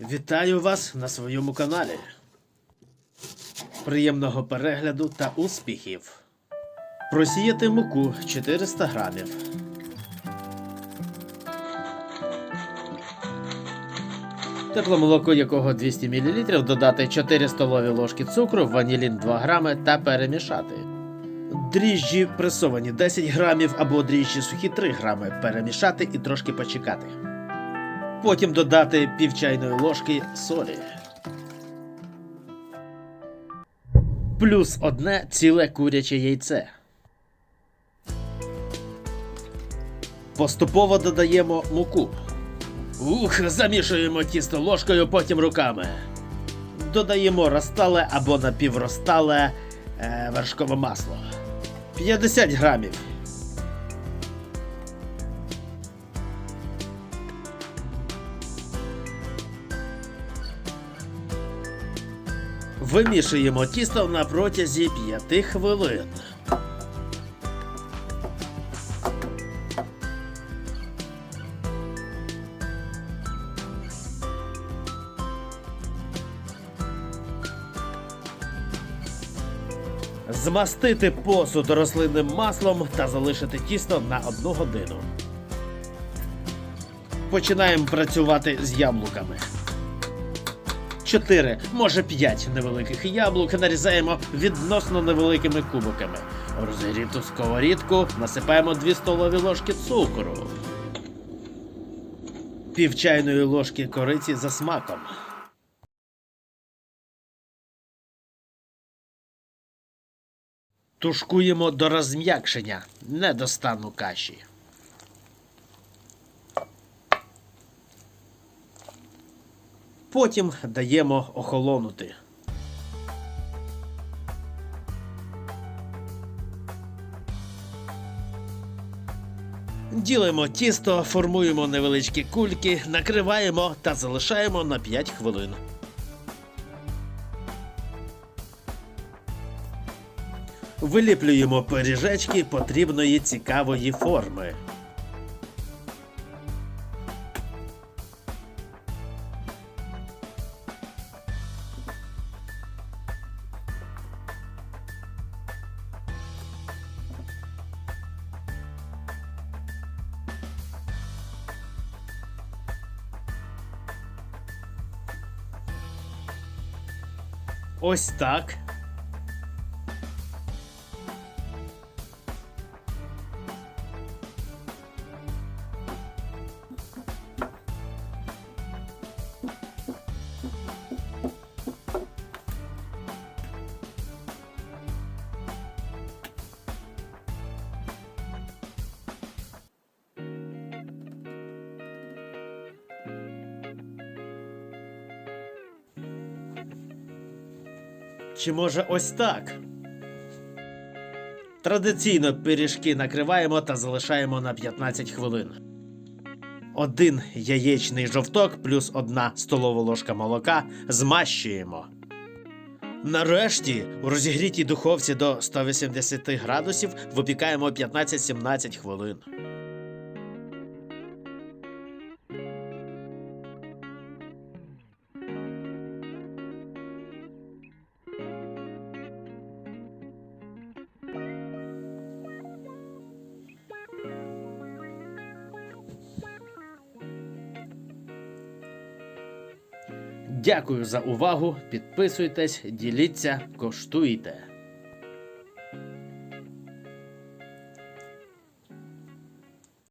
Вітаю вас на своєму каналі. Приємного перегляду та успіхів. Просіяти муку 400 грамів. Тепле молоко якого 200 мл, додати 4 столові ложки цукру, ванілін 2 грами та перемішати. Дріжджі пресовані 10 грамів або дріжджі сухі 3 грами, перемішати і трошки почекати. Потім додати пів чайної ложки солі. Плюс одне ціле куряче яйце. Поступово додаємо муку. Ух, замішуємо тісто ложкою, потім руками. Додаємо розтале або напіврозтале е, вершкове масло. 50 грамів. Вимішуємо тісто на протязі 5 хвилин. Змастити посуд рослинним маслом та залишити тісто на 1 годину. Починаємо працювати з яблуками. 4, може 5 невеликих яблук нарізаємо відносно невеликими кубиками. В розігріту сковорідку насипаємо 2 столові ложки цукру. Пів чайної ложки кориці за смаком. Тушкуємо до розм'якшення, не до стану каші. Потім даємо охолонути. Ділимо тісто, формуємо невеличкі кульки, накриваємо та залишаємо на 5 хвилин. Виліплюємо пиріжечки потрібної цікавої форми. Ось так. Чи може ось так? Традиційно пиріжки накриваємо та залишаємо на 15 хвилин. Один яєчний жовток плюс одна столова ложка молока змащуємо. Нарешті у розігрітій духовці до 180 градусів випікаємо 15-17 хвилин. Дякую за увагу. Підписуйтесь, діліться, коштуйте.